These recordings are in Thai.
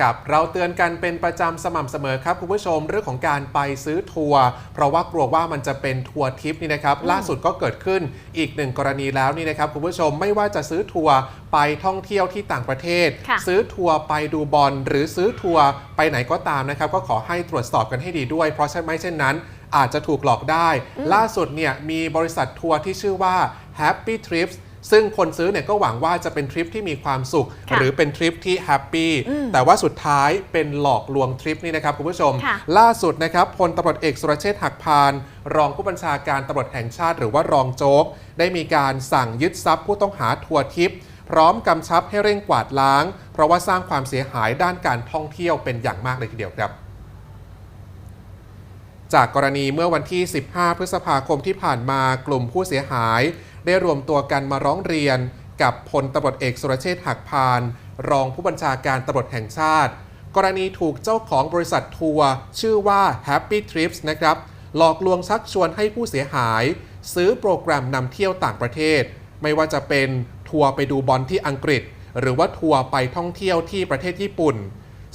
ครับเราเตือนกันเป็นประจำสม่ำเสมอครับคุณผู้ชมเรื่องของการไปซื้อทัวร์เพราะว่ากลัวว่ามันจะเป็นทัวร์ทิปนี่นะครับล่าสุดก็เกิดขึ้นอีกหนึ่งกรณีแล้วนี่นะครับคุณผู้ชมไม่ว่าจะซื้อทัวร์ไปท่องเที่ยวที่ต่างประเทศ ค่ะ ซื้อทัวร์ไปดูบอลหรือซื้อทัวร์ไปไหนก็ตามนะครับก็ขอให้ตรวจสอบกันให้ดีด้วย เพราะใช่ไม่เช่นนั้น อาจจะถูกหลอกได้ ล่าสุดเนี่ยมีบริษัททัวร์ที่ชื่อว่า Happy Trips ซึ่งคนซื้อเนี่ยก็หวังว่าจะเป็นทริปที่มีความสุข ค่ะหรือเป็นทริปที่แฮปปี้อืมแต่ว่าสุดท้ายเป็นหลอกลวงทริปนี่นะครับคุณผู้ชม ค่ะ ล่าสุดนะครับพลตำรวจเอกสุรเชษฐ์หักพาน รองผู้บัญชาการตำรวจแห่งชาติ หรือว่ารองโจ๊ก ได้มีการสั่งยึดทรัพย์ผู้ต้องหาทัวร์ทิป พร้อมกำชับให้เร่งกวาดล้าง เพราะว่าสร้างความเสียหายด้านการท่องเที่ยวเป็นอย่างมากเลยทีเดียวครับ จากกรณีเมื่อวันที่ 15 พฤษภาคมที่ผ่านมากลุ่มผู้เสียหาย ได้รวมตัวกันมาร้องเรียน กับพลตำรวจเอกสุรเชษฐ์หักพาน รองผู้บัญชาการตำรวจแห่งชาติ กรณีถูกเจ้าของบริษัททัวร์ชื่อว่า Happy Trips นะครับหลอกลวงชักชวนให้ผู้เสียหาย ซื้อโปรแกรมนำเที่ยวต่างประเทศ ไม่ว่าจะเป็นทัวร์ไปดูบอลที่อังกฤษ หรือว่าทัวร์ไปท่องเที่ยวที่ประเทศญี่ปุ่น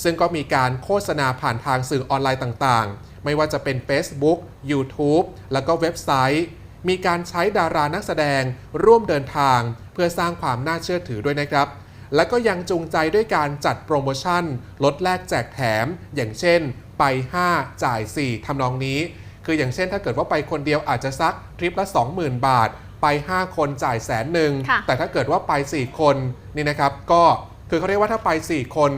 ซึ่งก็มีการโฆษณาผ่านทางสื่อออนไลน์ต่างๆ ไม่ว่าจะเป็น Facebook YouTube แล้วก็เว็บไซต์ มีการใช้ดารานักแสดงร่วมเดินทาง เพื่อสร้างความน่าเชื่อถือด้วยนะครับ และก็ยังจูงใจด้วยการจัดโปรโมชั่น ลดแลกแจกแถม อย่างเช่น ไป 5 จ่าย 4ทำนองนี้ คืออย่างเช่นถ้าเกิดว่าไปคนเดียวอาจจะซักทริปละ 20,000 บาท ไป 5 คนจ่ายแสนหนึ่งค่ะแต่ถ้าเกิดว่าไป 4 คนนี่นะครับก็คือเขาเรียกว่าถ้าไป 4 คน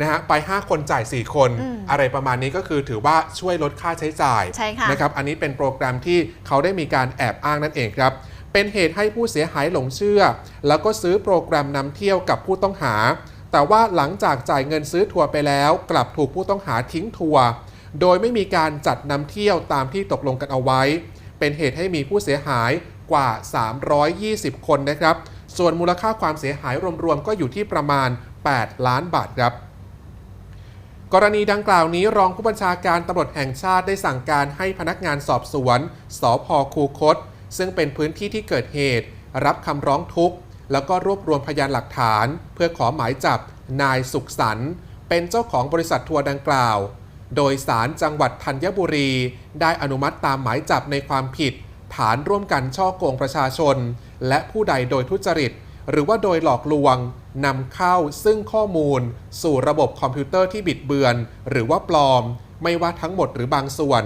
นะฮะไป 5 คนจ่าย 4 คนอืมอะไรประมาณนี้ก็คือถือว่าช่วยลดค่าใช้จ่ายใช่ค่ะนะครับอันนี้เป็นโปรแกรมที่เขาได้มีการแอบอ้างนั่นเองครับเป็นเหตุให้ผู้เสียหายหลงเชื่อ แล้วก็ซื้อโปรแกรมนำเที่ยวกับผู้ต้องหา แต่ว่าหลังจากจ่ายเงินซื้อทัวร์ไปแล้ว กลับถูกผู้ต้องหาทิ้งทัวร์โดยไม่มีการจัดนำเที่ยวตามที่ตกลงกันเอาไว้ เป็นเหตุให้มีผู้เสียหายกว่า 320 คนนะครับ ส่วนมูลค่าความเสียหายรวมๆก็อยู่ที่ประมาณ 8 ล้านบาทครับ กรณีดังกล่าวนี้รองผู้บัญชาการตำรวจแห่งชาติได้สั่งการให้พนักงานสอบสวนสพคูคต ซึ่งเป็นพื้นที่ที่เกิดเหตุ รับคำร้องทุกข์ แล้วก็รวบรวมพยานหลักฐาน เพื่อขอหมายจับนายสุขสันต์เป็นเจ้าของบริษัททัวร์ดังกล่าว โดยสารจังหวัดธัญบุรี ได้อนุมัติตามหมายจับในความผิด ฐานร่วมกันช่อโกงประชาชน และผู้ใดโดยทุจริต หรือว่าโดยหลอกลวง นำเข้าซึ่งข้อมูล สู่ระบบคอมพิวเตอร์ที่บิดเบือน หรือว่าปลอม ไม่ว่าทั้งหมดหรือบางส่วน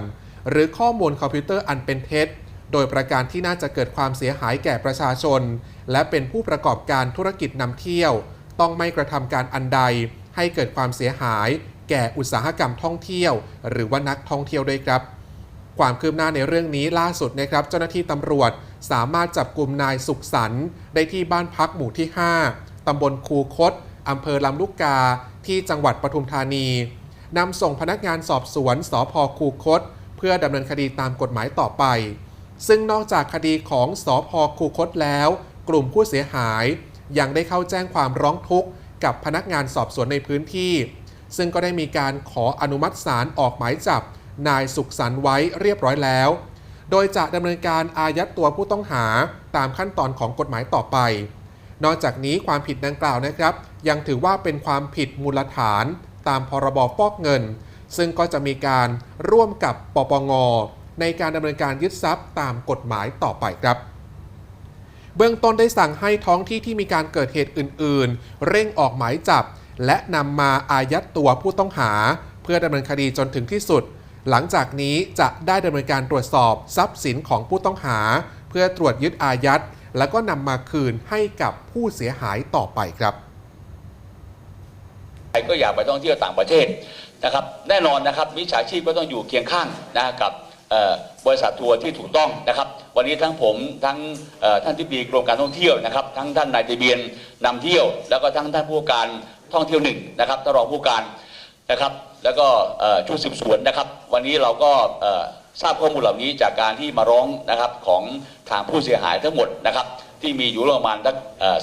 หรือข้อมูลคอมพิวเตอร์อันเป็นเท็จ โดยประการที่น่าจะเกิดความเสียหายแก่ประชาชน และเป็นผู้ประกอบการธุรกิจนำเที่ยว ต้องไม่กระทำการอันใด ให้เกิดความเสียหาย แก่อุตสาหกรรมท่องเที่ยว หรือว่านักท่องเที่ยวด้วยครับ ความคืบหน้าในเรื่องนี้ล่าสุดนะครับ เจ้าหน้าที่ตำรวจสามารถจับกลุ่มนายสุขสันต์ได้ที่บ้านพักหมู่ที่ 5 ตำบลคูคตอำเภอลำลูกกา ที่จังหวัดปทุมธานีนำส่งพนักงานสอบสวนสพคูคต เพื่อดำเนินคดีตามกฎหมายต่อไป ซึ่งนอกจากคดีของสพคูคตแล้ว กลุ่มผู้เสียหาย ยังได้เข้าแจ้งความร้องทุกข์กับพนักงานสอบสวนในพื้นที่ ซึ่งก็ได้มีการขออนุมัติศาลออกหมายจับ นายสุขสันต์ไว้เรียบร้อยแล้ว โดยจะดำเนินการอายัดตัวผู้ต้องหาตามขั้นตอนของกฎหมายต่อไป นอกจากนี้ความผิดดังกล่าวนะครับ ยังถือว่าเป็นความผิดมูลฐานตามพรบฟอกเงิน ซึ่งก็จะมีการร่วมกับปปง ในการดำเนินการยึดทรัพย์ตามกฎหมายต่อไปครับเบื้องต้นได้สั่งให้ท้องที่ที่มีการเกิดเหตุอื่น ๆ เร่งออกหมายจับ และนำมาอายัดตัวผู้ต้องหา เพื่อดำเนินคดีจนถึงที่สุด หลังจากนี้จะได้ดำเนินการตรวจสอบทรัพย์สินของผู้ต้องหา เพื่อตรวจยึดอายัด แล้วก็นำมาคืนให้กับผู้เสียหายต่อไปครับใครก็อยากไปท่องเที่ยวต่างประเทศนะครับ แน่นอนนะครับมิจฉาชีพก็ต้องอยู่เคียงข้างนะกับบริษัททัวร์ที่ถูกต้องนะครับ วันนี้ทั้งผมทั้งท่านที่ปรึกรมการท่องเที่ยวนะครับ ทั้งท่านนายทะเบียนนำเที่ยว แล้วก็ทั้งท่านผู้การท่องเที่ยวหนึ่งนะครับท่านรองผู้การนะครับ แล้วก็ชุดสืบสวนนะครับ วันนี้เราก็ ทราบข้อมูลเหล่านี้จากการที่มาร้องนะครับของทางผู้เสียหายทั้งหมดนะครับที่มีอยู่ประมาณสัก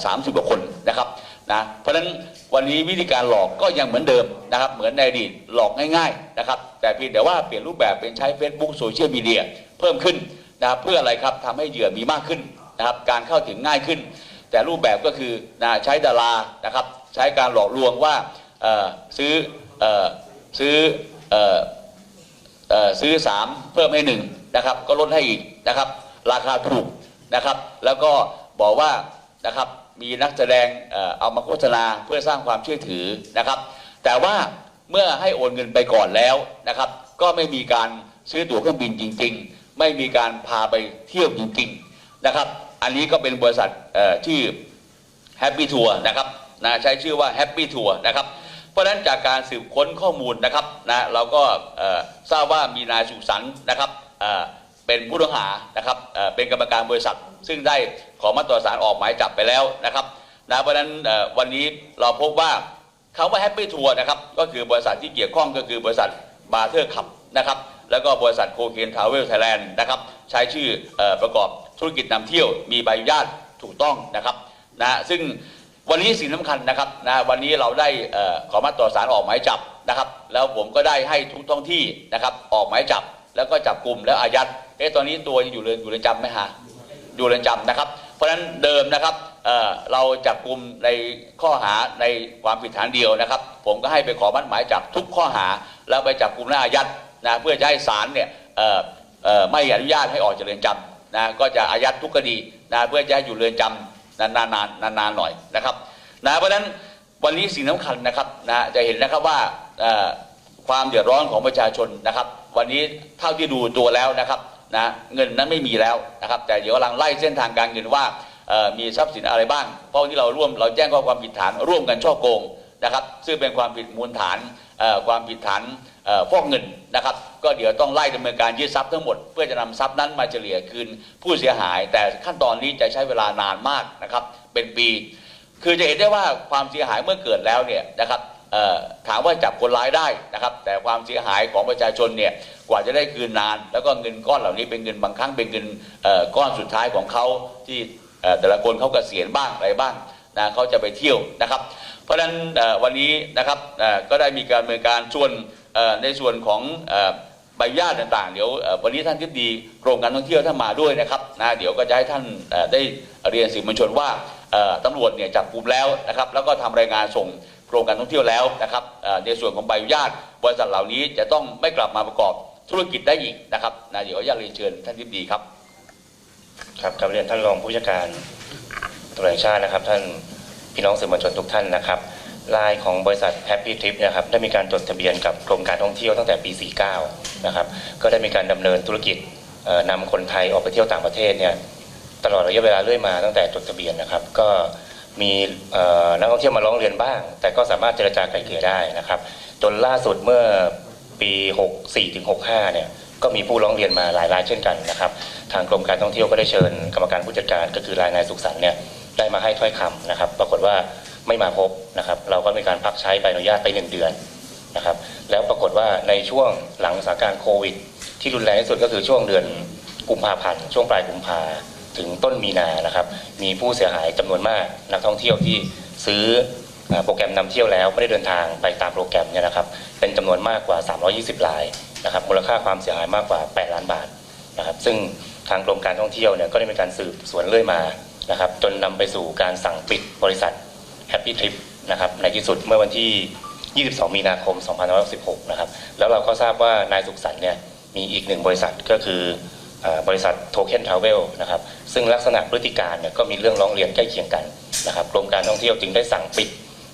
สามสิบกว่าคนนะครับนะเพราะฉะนั้นวันนี้วิธีการหลอกก็ยังเหมือนเดิมนะครับ เหมือนในอดีตหลอกง่ายๆนะครับแต่เพียงแต่ว่าเปลี่ยนรูปแบบเป็นใช้ Facebook โซเชียลมีเดียเพิ่มขึ้นนะครับเพื่ออะไรครับทำให้เหยื่อมีมากขึ้นนะครับการเข้าถึงง่ายขึ้น แต่รูปแบบก็คือนะใช้ดารานะครับใช้การหลอกลวงว่าซื้อซื้อออ ซื้อ 3 เพิ่มให้1นะครับก็ลดให้อีกนะครับ ราคาถูกนะครับ แล้วก็บอกว่านะครับมีนักแสดงเอามาโฆษณาเพื่อสร้างความเชื่อถือนะครับ แต่ว่าเมื่อให้โอนเงินไปก่อนแล้วนะครับ ก็ไม่มีการซื้อตั๋วเครื่องบินจริง ๆ ไม่มีการพาไปเที่ยวจริงๆนะครับ อันนี้ก็เป็นบริษัทเอ่อที่แฮปปี้ทัวร์นะครับนะใช้ชื่อว่าแฮปปี้ทัวร์นะครับ เพราะฉะนั้นจากการสืบค้นข้อมูลนะครับนะเราก็ทราบว่ามีนายสุสันต์นะครับเเป็นผู้ต้องหานะครับเเป็นกรรมการบริษัท ซึ่งได้ขอมาตรวจสารออกหมายจับไปแล้วนะครับนะเพราะฉะนั้นวันนี้เราพบว่าคำว่าแฮปปี้ทัวร์นะครับก็คือบริษัทที่เกี่ยวข้องก็คือบริษัทบาเทอร์ขับนะครับแล้วก็บริษัทโคเคนทาวเวลไทยแลนด์นะครับใช้ชื่อเอ่อประกอบธุรกิจนำเที่ยวมีใบอนุญาตถูกต้องนะครับนะซึ่ง วันนี้สิ่งสำคัญนะครับนะวันนี้เราได้ขอมาตรวจสารออกหมายจับนะครับ แล้วผมก็ได้ให้ทุกท้องที่นะครับออกหมายจับแล้วก็จับกลุ่มแล้วอายัดเอ๊ะตอนนี้ตัวยังอยู่เรือนอยู่เรือนจำไหมฮะอยู่เรือนจำนะครับ เพราะฉะนั้นเดิมนะครับเเราจับกลุ่มในข้อหาในความผิดฐานเดียวนะครับ ผมก็ให้ไปขอมัดหมายจับทุกข้อหา แล้วไปจับกลุ่มและอายัดนะเพื่อจะให้ศาลเนี่ยไม่อนุญาตให้ออกจากเรือนจำนะก็จะอายัดทุกคดีนะเพื่อจะให้อยู่เรือนจำ นานๆนานๆนานๆหน่อยนะครับนะเพราะฉะนั้นวันนี้สิ่งสำคัญนะครับนะจะเห็นนะครับว่าความเดือดร้อนของประชาชนนะครับ วันนี้เท่าที่ดูตัวแล้วนะครับนะเงินนั้นไม่มีแล้วนะครับ แต่เดี๋ยวกำลังไล่เส้นทางการเงินว่ามีทรัพย์สินอะไรบ้าง เพราะวันนี้เราร่วมเราแจ้งข้อความผิดฐานร่วมกันช่อโกงนะครับ ซึ่งเป็นความผิดมูลฐานความผิดฐาน ฟอกเงินนะครับ ก็เดี๋ยวต้องไล่ดำเนินการยึดทรัพย์ทั้งหมด เพื่อจะนำทรัพย์นั้นมาเฉลี่ยคืนผู้เสียหาย แต่ขั้นตอนนี้จะใช้เวลานานมากนะครับ เป็นปี คือจะเห็นได้ว่าความเสียหายเมื่อเกิดแล้วเนี่ยนะครับเอ่อถามว่าจับคนร้ายได้นะครับ แต่ความเสียหายของประชาชนเนี่ยกว่าจะได้คืนนาน แล้วก็เงินก้อนเหล่านี้เป็นเงินบางครั้งเป็นเงินเอ่อก้อนสุดท้ายของเขาที่เอ่อแต่ละคนเขาเกษียณบ้างอะไรบ้างนะเขาจะไปเที่ยวนะครับ เพราะฉะนั้นวันนี้นะครับก็ได้มีการดำเนินการชวน ในส่วนของใบอนุญาตต่างๆ เดี๋ยววันนี้ท่านทิบดีกรมการท่องเที่ยวท่านมาด้วยนะครับนะเดี๋ยวก็จะให้ท่านได้เรียนสื่อมวลชนว่าเอ่อตำรวจเนี่ยจับกลุ่มแล้วนะครับ แล้วก็ทำรายงานส่งกรมการท่องเที่ยวแล้วนะครับในส่วนของใบอนุญาตบริษัทเหล่านี้จะต้องไม่กลับมาประกอบธุรกิจได้อีกนะครับนะเดี๋ยวอยากเรียนเชิญท่านทิบดีครับ ครับกับเรียนท่านรองผู้จัดการตำรวจแห่งชาตินะครับ ท่านพี่น้องสื่อมวลชนทุกท่านนะครับ ลายของบริษัท Happy Trip นะครับได้มีการจดทะเบียนกับกรมการท่องเที่ยวตั้งแต่ปี 49 นะครับก็ได้มีการดำเนินธุรกิจเอ่อนำคนไทยออกไปเที่ยวต่างประเทศเนี่ยตลอดระยะเวลาเรื่อยมาตั้งแต่จดทะเบียนนะครับ ก็มีนักท่องเที่ยวมาร้องเรียนบ้าง แต่ก็สามารถเจรจาไกล่เกลี่ยได้นะครับ จนล่าสุดเมื่อปี 64ถึง65 เนี่ยก็มีผู้ร้องเรียนมาหลายรายเช่นกันนะครับ ทางกรมการท่องเที่ยวก็ได้เชิญกรรมการผู้จัดการก็คือรายนายสุขสันต์เนี่ยได้มาให้ถ้อยคำนะครับ ปรากฏว่า ไม่มาพบนะครับ เราก็มีการพักใช้ใบอนุญาตไปหนึ่งเดือนนะครับ แล้วปรากฏว่าในช่วงหลังสถานการณ์โควิด ที่รุนแรงที่สุดก็คือช่วงเดือนกุมภาพันธ์ช่วงปลายกุมภาถึงต้นมีนานะครับ มีผู้เสียหายจำนวนมากนักท่องเที่ยวที่ซื้อโปรแกรมนำเที่ยวแล้วไม่ได้เดินทางไปตามโปรแกรมเนี่ยนะครับ เป็นจำนวนมากกว่า 320รายนะครับมูลค่าความเสียหายมากกว่า 8 ล้านบาทนะครับ ซึ่งทางกรมการท่องเที่ยวเนี่ยก็ได้มีการสืบสวนเรื่อยมานะครับ จนนำไปสู่การสั่งปิดบริษัท Happy Trip นะครับในที่สุดเมื่อวันที่ 22 มีนาคม 2516นะครับ แล้วเราก็ทราบว่านายสุขสันต์เนี่ยมีอีกหนึ่งบริษัทก็คืออบริษัทโทเค็นทราเวลนะครับซึ่งลักษณะพฤติการเนี่ยก็มีเรื่องร้องเรียนใกล้เคียงกันนะครับกรมการท่องเที่ยวจึงได้สั่งปิด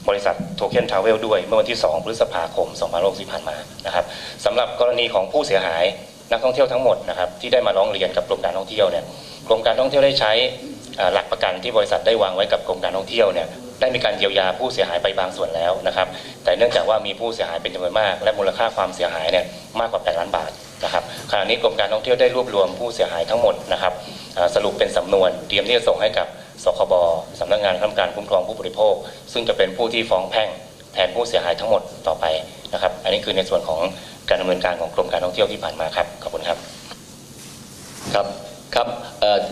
บริษัทโทเค็นทราเวลด้วยเมื่อวันที่ 2 พฤษภาคม 2560ที่ผ่านมานะครับสำหรับกรณีของผู้เสียหายนักท่องเที่ยวทั้งหมดนะครับที่ได้มาร้องเรียนกับกรมการท่องเที่ยวเนี่ยกรมการท่องเที่ยวได้ใช้หลักประกันที่บริษัทได้วางไว้กับกรมการท่องเที่ยวเนี่ย ได้มีการเยียวยาผู้เสียหายไปบางส่วนแล้วนะครับ แต่เนื่องจากว่ามีผู้เสียหายเป็นจำนวนมาก และมูลค่าความเสียหายเนี่ยมากกว่า 8 ล้านบาทนะครับขณะนี้กรมการท่องเที่ยวได้รวบรวมผู้เสียหายทั้งหมดนะครับสรุปเป็นสำนวนเตรียมที่จะส่งให้กับสคบสำนักงานคณะกรรมการคุ้มครองผู้บริโภค ซึ่งจะเป็นผู้ที่ฟ้องแพ่งแทนผู้เสียหายทั้งหมดต่อไปนะครับ อันนี้คือในส่วนของการดำเนินการของกรมการท่องเที่ยวที่ผ่านมาครับขอบคุณครับ ครับครับ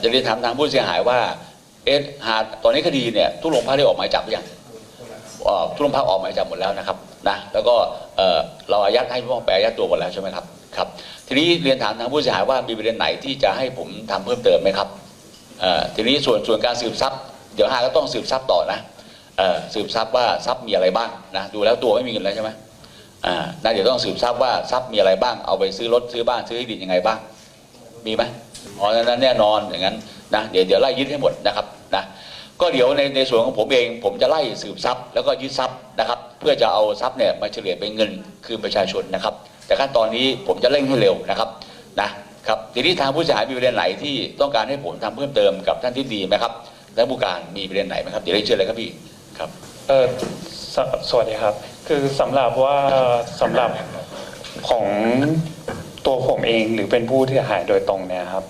จะเรียนถามทางผู้เสียหายว่า เอ๊หาตอนนี้คดีเนี่ยทุกโรงพักได้ออกหมายจับหรือยังเอ่อทุกโรงพักออกหมายจับหมดแล้วนะครับนะแล้วก็เราอายัดให้ผู้ต้องไปอายัดตัวหมดแล้วใช่ไหมครับครับทีนี้เรียนถามทางผู้เสียหายว่ามีประเด็นไหนที่จะให้ผมทำเพิ่มเติมไหมครับทีนี้ส่วนส่วนการสืบทรัพย์เดี๋ยวหาก็ต้องสืบทรัพย์ต่อนะสืบทรัพย์ว่าทรัพย์มีอะไรบ้างนะดูแล้วตัวไม่มีเงินแล้วใช่ไหมน่าจะต้องสืบทรัพย์ว่าทรัพย์มีอะไรบ้าง เอาไปซื้อรถซื้อบ้านซื้อที่ดินยังไงบ้าง มีไหมอ๋อนั้นแน่นอนอย่างนั้นนะเดี๋ยวเดี๋ยวไล่ยึดให้หมดนะครับ ก็เดี๋ยวในในส่วนของผมเอง ผมจะไล่สืบทรัพย์แล้วก็ยึดทรัพย์นะครับ เพื่อจะเอาทรัพย์เนี่ยมาเฉลี่ยเป็นเงินคืนประชาชนนะครับ แต่ขั้นตอนนี้ผมจะเร่งให้เร็วนะครับนะครับทีนี้ทางผู้เสียหายมีประเด็นไหนที่ต้องการให้ผมทำเพิ่มเติมกับท่านที่ดีไหมครับและผู้การมีประเด็นไหนไหมครับเดี๋ยวได้เชิญเลยครับพี่ครับเออสสวัสดีครับ คือสำหรับว่าสำหรับของตัวผมเองหรือเป็นผู้ที่หายโดยตรงเนี่ยครับ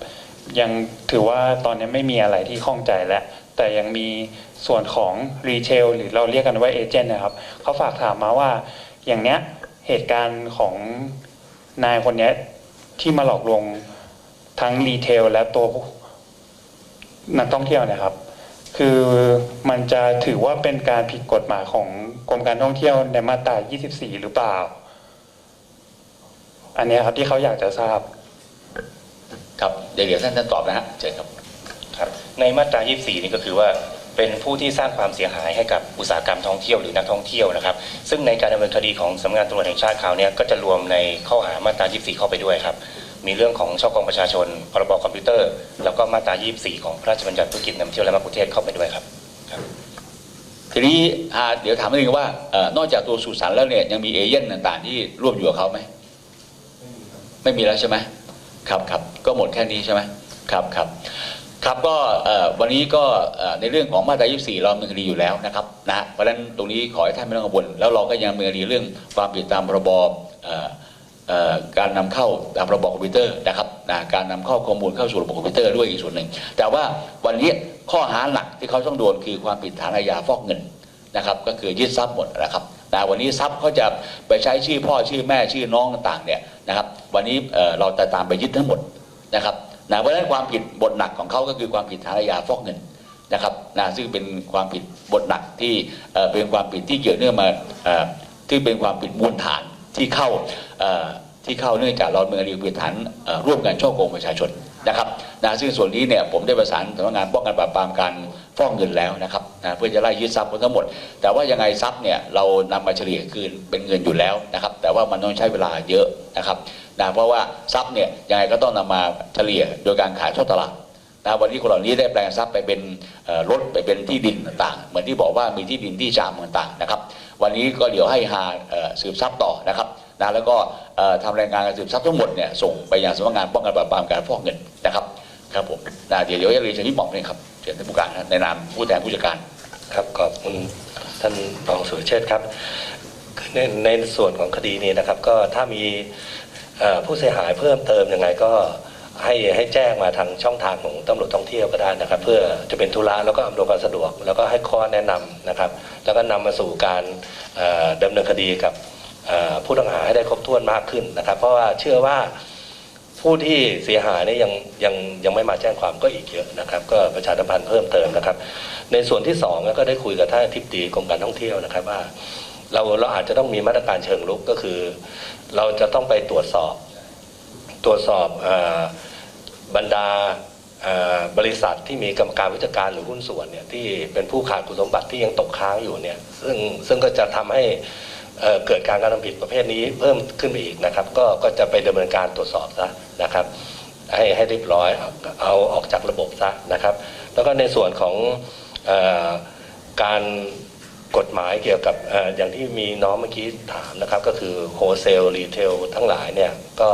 ยังถือว่าตอนนี้ไม่มีอะไรที่ข้องใจแล้ว แต่ยังมีส่วนของรีเทลหรือเราเรียกกันว่าเอเจนต์นะครับเขาฝากถามมาว่าอย่างเนี้ยเหตุการณ์ของนายคนเนี้ยที่มาหลอกลวงทั้งรีเทลและตัวนักท่องเที่ยวนะครับ คือมันจะถือว่าเป็นการผิดกฎหมายของกรมการท่องเที่ยวในมาตรา 24 หรือเปล่า อันนี้ครับที่เขาอยากจะทราบ ครับเดี๋ยวเดี๋ยวท่านท่านตอบนะฮะเชิญครับ ครับในมาตรา 24 นี่ก็คือว่าเป็นผู้ที่สร้างความเสียหายให้กับอุตสาหกรรมท่องเที่ยวหรือนักท่องเที่ยวนะครับ ซึ่งในการดำเนินคดีของสำนักงานตำรวจแห่งชาติคราวเนี้ยก็จะรวมในข้อหามาตรา 24 เข้าไปด้วยครับ มีเรื่องของช่อโกงประชาชน พรบคอมพิวเตอร์ แล้วก็มาตรา 24 ของพระราชบัญญัติธุรกิจนำเที่ยวและมากุเทศเข้าไปด้วยครับทีนี้อ่าเดี๋ยวถามนิดนึงว่าเอ่อนอกจากตัวสุสานแล้วเนี่ยยังมีเอเย่นต่างๆ ที่ร่วมอยู่กับเขาไหมไม่มีแล้วใช่ไหมครับครับก็หมดแค่นี้ใช่ไหมครับครับ ครับก็วันนี้ก็ในเรื่องของมาตรา 24 เราดำเนินคดีอยู่แล้วนะครับนะเพราะฉะนั้นตรงนี้ขอให้ท่านไม่ต้องกังวลแล้วเราก็ยังดำเนินคดีเรื่องความผิดตามพรบอ่อเอ่อการนำเข้าตามระบบคอมพิวเตอร์นะครับนะการนำเข้าข้อมูลเข้าสู่ระบบคอมพิวเตอร์ด้วยอีกส่วนหนึ่ง แต่ว่าวันนี้ข้อหาหลักที่เขาต้องโดนคือความผิดฐานอาญาฟอกเงินนะครับ ก็คือยึดทรัพย์หมดนะครับนะวันนี้ทรัพย์เขาจะไปใช้ชื่อพ่อชื่อแม่ชื่อน้องต่างๆเนี่ยนะครับ วันนี้เราจะตามไปยึดทั้งหมดนะครับ นะเพราะฉะนั้นความผิดบทหนักของเขาก็คือความผิดฐานอาฟอกเงินนะครับนะซึ่งเป็นความผิดบทหนักที่เป็นความผิดที่เกี่ยวเนื่องมาที่เป็นความผิดมูลฐานที่เข้าที่เข้าเนื่องจากเราเมืองคดีผิดฐานร่วมกันช่อโกงประชาชนนะครับนะซึ่งส่วนนี้เนี่ยผมได้ประสานสำนักงานป้องกันปราบปรามการฟอกเงินแล้วนะครับนะเพื่อจะไล่ยึดทรัพย์ทั้งหมด แต่ว่ายังไงทรัพย์เนี่ยเรานำมาเฉลี่ยคืนเป็นเงินอยู่แล้วนะครับ แต่ว่ามันต้องใช้เวลาเยอะนะครับ นะเพราะว่าทรัพย์เนี่ยยังไงก็ต้องนำมาเฉลี่ยโดยการขายทอดตลาดนะวันนี้คนเหล่านี้ได้แปลงทรัพย์ไปเป็นรถไปเป็นที่ดินต่างๆ เหมือนที่บอกว่ามีที่ดินที่ชามต่างๆนะครับ วันนี้ก็เดี๋ยวให้หาสืบทรัพย์ต่อนะครับนะแล้วก็ทำรายงานการสืบทรัพย์ทั้งหมดเนี่ยส่งไปยังสำนักงานป้องกันปราบปรามการฟอกเงินนะครับครับผมนะเดี๋ยวเดี๋ยวจะเรียนเชิญที่หมอกเลยครับเชิญท่านผู้การในนามผู้แทนผู้จัดการครับขอบคุณท่านรองสุรเชษครับในในส่วนของคดีนี้นะครับก็ถ้ามี ผู้เสียหายเพิ่มเติมยังไงก็ให้ให้แจ้งมาทางช่องทางของตำรวจท่องเที่ยวก็ได้นะครับ เพื่อจะเป็นธุระแล้วก็อำนวยความสะดวก แล้วก็ให้ข้อแนะนำนะครับ แล้วก็นำมาสู่การดำเนินคดีกับผู้ต้องหาให้ได้ครบถ้วนมากขึ้นนะครับ เพราะว่าเชื่อว่าผู้ที่เสียหายเนี่ยยังยังยังไม่มาแจ้งความก็อีกเยอะนะครับ ก็ประชาสัมพันธ์เพิ่มเติมนะครับ ในส่วนที่สองก็ได้คุยกับท่านอธิบดีกรมการท่องเที่ยวนะครับว่า เราเราอาจจะต้องมีมาตรการเชิงลุกก็คือ เราจะต้องไปตรวจสอบ ตรวจสอบอบรรดาบริษัทที่มีกรรมการวิจการหรือหุ้นส่วนเนี่ยที่เป็นผู้ขาดคุณสมบัติที่ยังตกค้างอยู่เนี่ยซึ่งซึ่งก็จะทำให้เกิดการกระทำผิดประเภทนี้เพิ่มขึ้นไปอีกนะครับ ก็ก็จะไปดำเนินการตรวจสอบซะนะครับ ให้ให้เรียบร้อยเอาออกจากระบบซะนะครับ แล้วก็ในส่วนของอการ กฎหมายเกี่ยวกับออย่างที่มีน้องเมื่อกี้ถามนะครับ ก็คือโฮเซลรีเทลทั้งหลายเนี่ยก็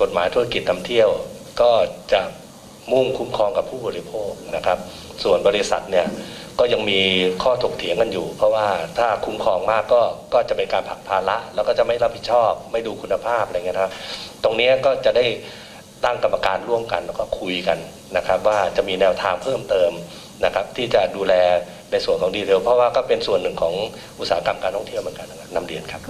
กฎหมายธุรกิจนำเที่ยว ก็จะมุ่งคุ้มครองกับผู้บริโภคนะครับ ส่วนบริษัทเนี่ยก็ยังมีข้อถกเถียงกันอยู่ เพราะว่าถ้าคุ้มครองมากก็ก็จะเป็นการผักภาระแล้วก็จะไม่รับผิดชอบ ไม่ดูคุณภาพอะไรเงี้ยนะครับตรงนี้ก็จะได้ตั้งกรรมการร่วมกันแล้วก็คุยกันนะครับ ว่าจะมีแนวทางเพิ่มเติมนะครับ ที่จะดูแล ในส่วนของดีเทลเพราะว่าก็เป็นส่วนหนึ่งของอุตสาหกรรมการท่องเที่ยวเหมือนกันนะครับนำเรียนครับ